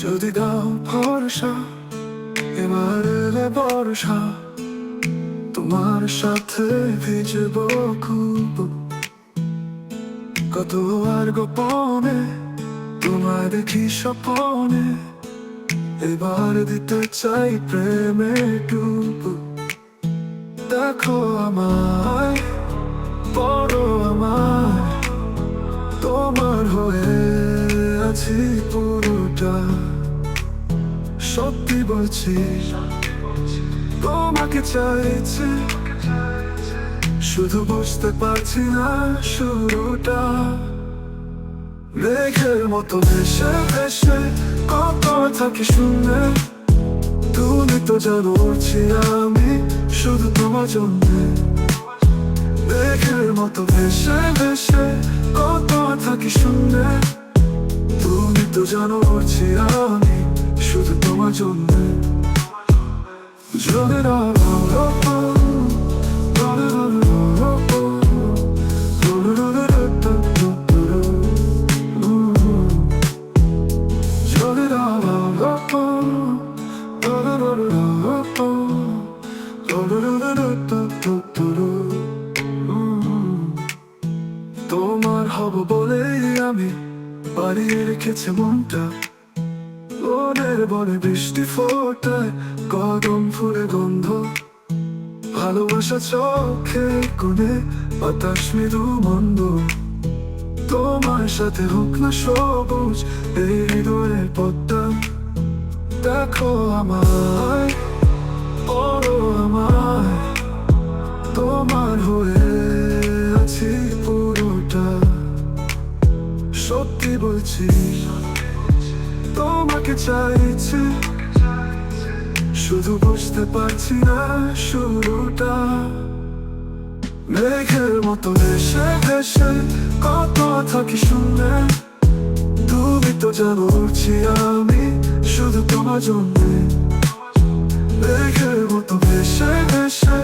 যদি দাও ভরসা এবার বর্ষা তোমার সাথে ভিজব খুব কত আর গোপনে তোমায় দেখি স্বপনে এবার দিতে চাই প্রেমে ডুব। দেখো আমায় বড় আমায়, তোমার হয়ে আছি পুরোটা। সত্যি বলছি, তোমাকে চাইছে। শুধু বুঝতে পারছি না শুরুটা। মেঘের মতো ভেসে ভেসে কত থাকি শুনে তুমি তো জানো উড়ছি আমি শুধু তোমার জন্য। মেঘের মতো ভেসে ভেসে কত থাকি শুনে তুমি তো জানো আমি শুধু তোমার জন্য। জলের আলো আমি বাড়িয়ে রেখেছে মনটা। মনের বনে বৃষ্টি ফোটায় কদম ফুলে গন্ধ। ভালোবাসা চোখে কোণে বাতাস মৃদু মন্দ। তোমার সাথে হোক না সবুজ এই হৃদয়ের পথটা। দেখো আমায় বড় আমায়। তোমার হয়ে সত্যি বলছি, তোমাকে চাইছি। শুধু বুঝতে পারছি না শুরুটা। মেঘের মতো দেশে দেশে কত থাকি শুনে তুমি তো জানো উঠছি আমি শুধু তোমার জন্য। মেঘের মতো দেশে দেশে